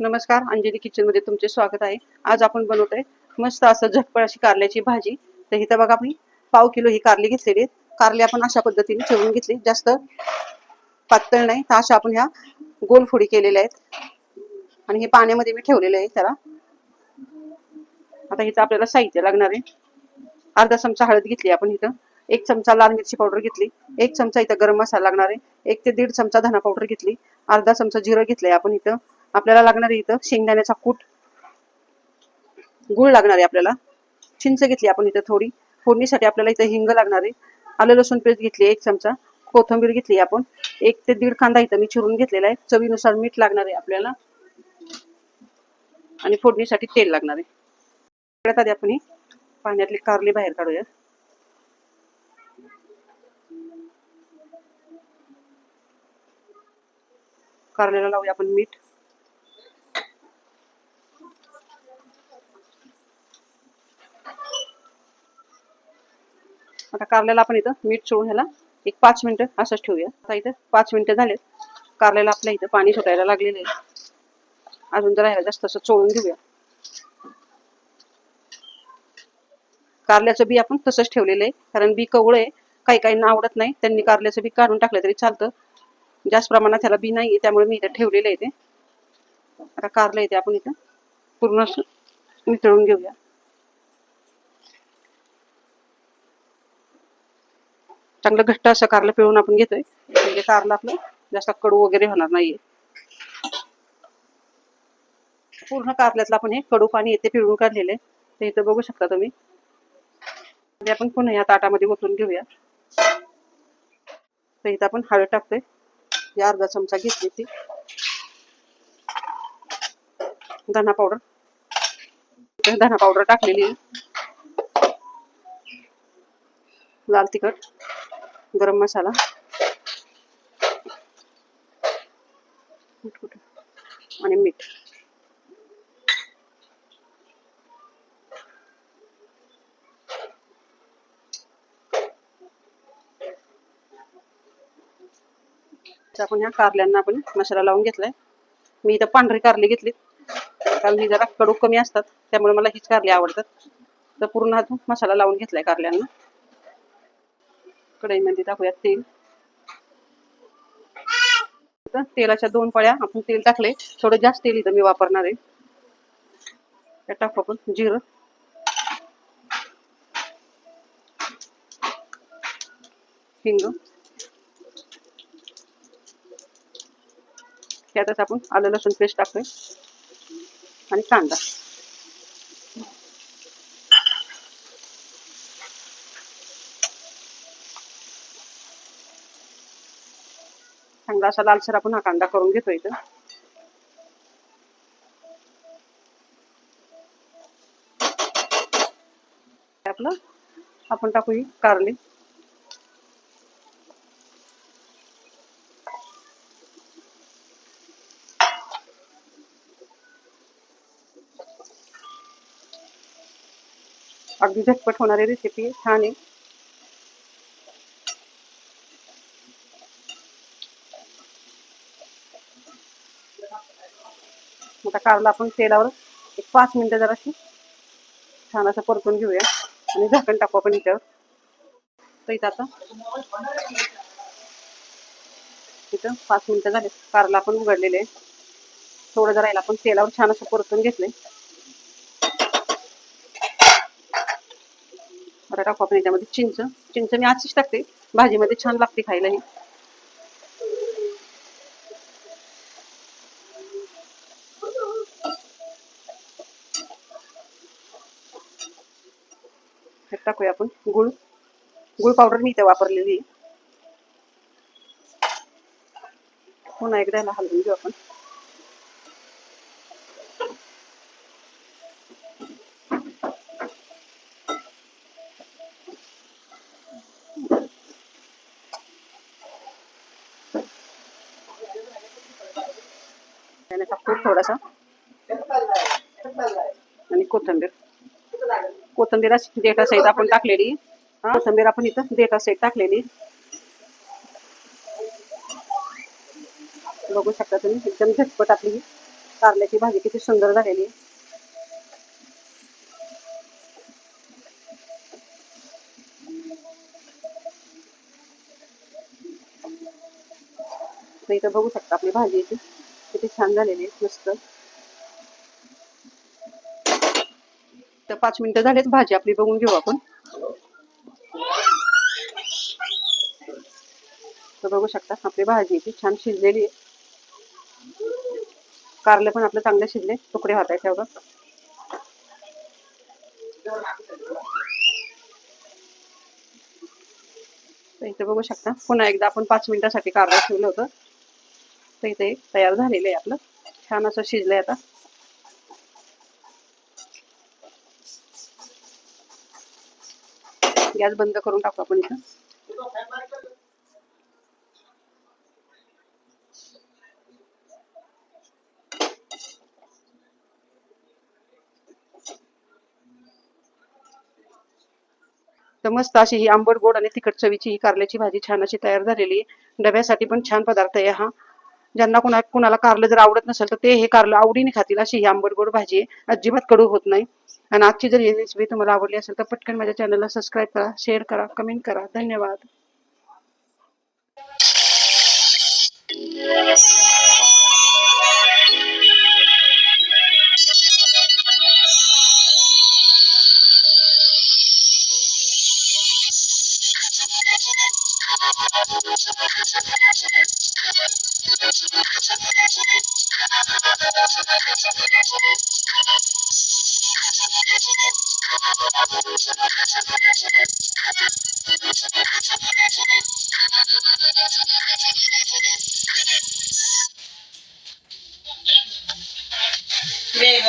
नमस्कार अंजली किचनमध्ये तुमचे स्वागत आहे. आज आपण बनवतोय मस्त असं झटपट अशी कारल्याची भाजी. तर इथं बघा मी पाव किलो ही कारली घेतलेली आहेत. कारले आपण अशा पद्धतीने चिरून घेतली. जास्त पातळ नाही तर अशा आपण ह्या गोल फोडी केलेल्या आहेत. आणि हे पाण्यामध्ये मी ठेवलेले आहे त्याला. आता हिचं आपल्याला साहित्य लागणार आहे. अर्धा चमचा हळद घेतली आपण इथं. एक चमचा लाल मिरची पावडर घेतली. एक चमचा इथं गरम मसाला लागणार आहे. एक ते दीड चमचा धना पावडर घेतली. अर्धा चमचा जिरं घेतलंय आपण इथं. आपल्याला लागणार आहे इथं शेंगदाण्याचा कूट. गुळ लागणार आहे आपल्याला. चिंच घेतली आपण इथं थोडी. फोडणीसाठी आपल्याला इथं हिंग लागणार आहे. आलं लसूण पेस्ट घेतली एक चमचा. कोथिंबीर घेतली आपण. एक ते दीड कांदा इथं मी चिरून घेतलेला आहे. चवीनुसार मीठ लागणार आहे आपल्याला. आणि फोडणीसाठी तेल लागणार आहे. आपण ही पाण्यातली कारली बाहेर काढूया कारल्याला लावूया आपण मीठ. आता कारल्याला आपण इथं मीठ चोळून ह्याला एक पाच मिनिटं असंच ठेवूया. आता इथं पाच मिनिटं झालेत. कारल्याला आपल्या इथं पाणी सुटायला लागलेलं आहे. अजून जरा ह्याला जास्त असं चोळून घेऊया. कारल्याचं बी आपण तसंच ठेवलेलं आहे. कारण बी कवळ आहे काही काहींना आवडत नाही त्यांनी कारल्याचं बी काढून टाकलं तरी चालतं. जास्त प्रमाणात त्याला बी नाही त्यामुळे मी इथं ठेवलेलं आहे ते. आता कारलं येते आपण इथं. पूर्ण मिसळून घेऊया. चांगलं घट्ट असं कारलं पिळून आपण घेतोय. म्हणजे कारलं आपलं जास्त कडू वगैरे होणार नाहीये. पूर्ण कारल्यातलं आपण हे कडू पाणी येते पिळून काढलेले ते इथं बघू शकता तुम्ही. ते आपण पुन्हा या ताटामध्ये ओतून घेऊया. तर इथं आपण हळद टाकतोय. या अर्धा चमचा घेतली ती. धना पावडर धना पावडर टाकलेली लाल तिखट गरम मसाला. आणि मीठ. आपण ह्या कारल्यांना आपण मसाला लावून घेतलाय. मी इथं पांढरी कारली घेतली कारण ही जरा कडू कमी असतात. त्यामुळे मला हीच कारली आवडतात. तर पूर्ण हातून मसाला लावून घेतलाय कारल्यांना. कढईमध्ये टाकूयात तेल. तेलाच्या दोन पळ्या आपण तेल टाकले थोडं जास्त तेल इथं मी वापरणार आहे. त्यात टाकू आपण जिरं. हिंग. त्यातच आपण आलं लसूण पेस्ट टाकतोय आणि कांदा. चांगला असा लालसर आपण हा कांदा करून घेतो इथं. आपलं आपण टाकू ही कारली. अगदी झटपट होणारी रेसिपी आहे. छान आहे. आता कारला आपण तेलावर एक पाच मिनिटं जराशी छान असं परतून घेऊया. आणि झाकण टाकू आपण इथं तर इथं आता इथं पाच मिनिटं झाले कारला आपण उघडलेले आहे थोडं जरा याला आपण तेलावर छान असं परतून घेतलंय. आता टाकू आपण याच्यामध्ये चिंच. चिंच मी आजच टाकते. भाजीमध्ये छान लागते खायला ही. टाकूया आपण. गुळ. गुळ पावडर मी इथे वापरलेली पुन्हा एकदा हलवून घेऊ आपण. त्याने कूट थोडासा। आणि कोथिंबीर। कोथिंबीर अशी देठासहित आपण टाकलेली हा। कोथिंबीर आपण इथं डेटा सेट टाकलेली बघू शकता तुम्ही, एकदम झटपट आपली ही कारल्याची भाजी किती सुंदर झालेली आहे. इथं बघू शकता आपली भाजी इथे किती छान झालेली मस्त. तर पाच मिनिटं झालेच भाजी आपली बघून घेऊ आपण. तर बघू शकता आपली भाजी ती छान शिजलेली आहे. कारले पण आपले चांगले शिजले तुकडे होत आहेत एवढं इथं इथे बघू शकता पुन्हा एकदा आपण पाच मिनिटासाठी कारलं ठेवलं होतं. तर इथे तयार झालेलं आहे आपलं. छान असं शिजलंय आता. गॅस बंद करून टाकू आपण इथं. तर मस्त अशी ही आंबट गोड आणि तिखट चवीची ही कारल्याची भाजी छान अशी तयार झालेली आहे. डब्यासाठी पण छान पदार्थ आहे हा. ज्यांना कोणा कोणाला कारलं जर आवडत नसेल तर ते हे कारलं आवडीने खातील. अशी ही आंबट गोड भाजी आहे. अजिबात कडू होत नाही. आणि आजची जर ही रेसिपी तुम्हाला आवडली असेल तर पटकन माझ्या चॅनलला सबस्क्राईब करा शेअर करा कमेंट करा. धन्यवाद. Mega.